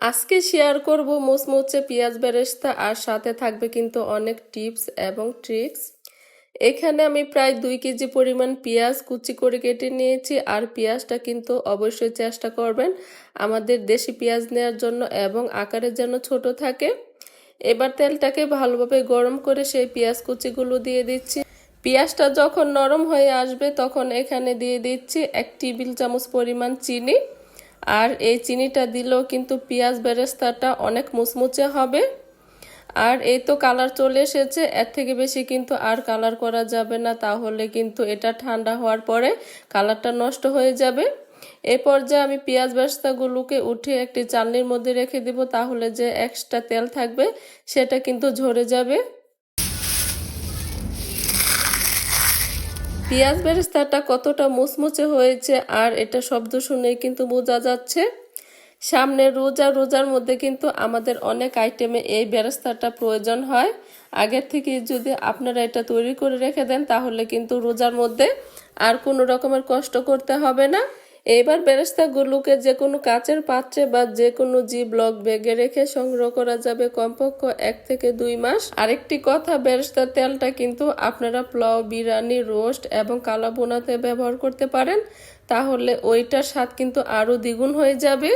আজকে শেয়ার করব মুচমুচে পেঁয়াজ বেরেস্তা, আর সাথে থাকবে কিন্তু অনেক টিপস এবং ট্রিক্স এখানে আমি প্রায় দুই কেজি পরিমাণ পেঁয়াজ কুচি করে কেটে নিয়েছি, আর পেঁয়াজটা কিন্তু অবশ্যই চেষ্টা করবেন আমাদের দেশি পেঁয়াজ নেওয়ার জন্য এবং আকারে যেন ছোট থাকে। এবার তেলটাকে ভালোভাবে গরম করে সেই পেঁয়াজ কুচিগুলো দিয়ে দিচ্ছি। পেঁয়াজটা যখন নরম হয়ে আসবে তখন এখানে দিয়ে দিচ্ছি এক টেবিল চামচ পরিমাণ চিনি। আর এই চিনিটা দিলেও কিন্তু পেঁয়াজ বেরেস্তাটা অনেক মুচমুচে হবে। আর এই তো কালার চলে এসেছে, এর থেকে বেশি কিন্তু আর কালার করা যাবে না, তাহলে কিন্তু এটা ঠান্ডা হওয়ার পরে কালারটা নষ্ট হয়ে যাবে। এ পর্যায়ে আমি পেঁয়াজ বেরেস্তাগুলোকে উঠে একটি চালনির মধ্যে রেখে দিব, তাহলে যে এক্সট্রা তেল থাকবে সেটা কিন্তু ঝরে যাবে। পেঁয়াজ বেরেস্তাটা কতটা মুচমুচে হয়েছে আর এটা শব্দ শুনেই কিন্তু বোঝা যাচ্ছে। সামনে রোজা, রোজার মধ্যে কিন্তু আমাদের অনেক আইটেমে এই বেরেস্তাটা প্রয়োজন হয়। আগের থেকে যদি আপনারা এটা তৈরি করে রেখে দেন, তাহলে কিন্তু রোজার মধ্যে আর কোনো রকমের কষ্ট করতে হবে না। এবার বেরেস্তাগুলোকে যে কোনো কাচের পাত্রে বা যে কোনো জি ব্লক বেগে রেখে সংগ্রহ করা যাবে কমপক্ষ এক থেকে দুই মাস। আরেকটি কথা বেরেস্তার তেলটা কিন্তু আপনারা পোলাও, বিরিয়ানি, রোস্ট এবং কালা বোনাতে ব্যবহার করতে পারেন। তাহলে ওইটার স্বাদ কিন্তু আরও দ্বিগুণ হয়ে যাবে।